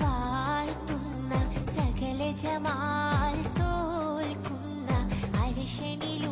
വാഴ്ത്തുന്ന സകല ജമാൽ തോൽക്കുന്ന അരിശനിൽ